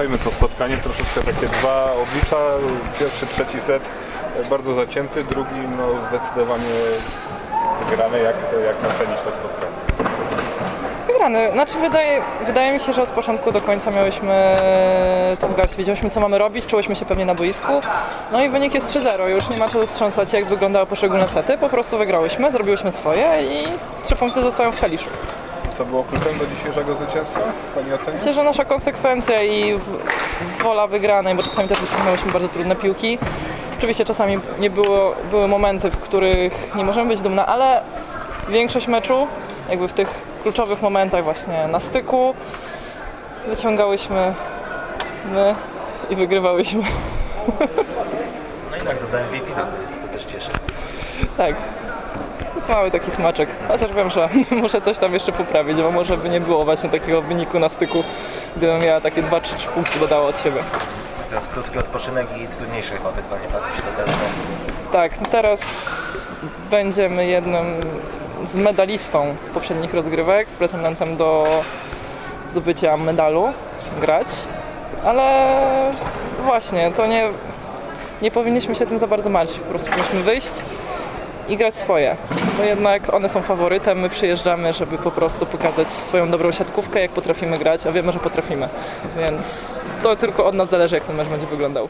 analizujemy to spotkanie, troszeczkę takie dwa oblicza. Pierwszy, trzeci set e, bardzo zacięty, drugi no zdecydowanie wygrany. Jak, jak ocenić to spotkanie? Wygrany. Znaczy wydaje, wydaje mi się, że od początku do końca miałyśmy to w garści. Wiedziałyśmy co mamy robić, czułyśmy się pewnie na boisku. No i wynik jest 3-0. Już nie ma co wstrząsać jak wyglądały poszczególne sety. Po prostu wygrałyśmy, zrobiłyśmy swoje i trzy punkty zostają w kaliszu. Co było kluczem do dzisiejszego zwycięstwa? Pani ocenia? Myślę, że nasza konsekwencja i w, wola wygranej, bo czasami też wyciągnęłyśmy bardzo trudne piłki. Oczywiście czasami nie było, były momenty, w których nie możemy być dumne, ale większość meczu, jakby w tych kluczowych momentach właśnie na styku, wyciągałyśmy my i wygrywałyśmy. No i tak dodałem MVP, to, jest, to też cieszy. Tak. Jest mały taki smaczek. Chociaż wiem, że muszę coś tam jeszcze poprawić, bo może by nie było właśnie takiego wyniku na styku, gdybym miała takie 2-3 punkty dodała od siebie. Teraz krótki odpoczynek i trudniejsze chyba wyzwanie, tak? Tak, no teraz będziemy jednym z medalistą poprzednich rozgrywek, z pretendentem do zdobycia medalu grać, ale właśnie, to nie, nie powinniśmy się tym za bardzo martwić, po prostu powinniśmy wyjść i grać swoje, bo jednak one są faworytem, my przyjeżdżamy, żeby po prostu pokazać swoją dobrą siatkówkę, jak potrafimy grać, a wiemy, że potrafimy, więc to tylko od nas zależy, jak ten mecz będzie wyglądał.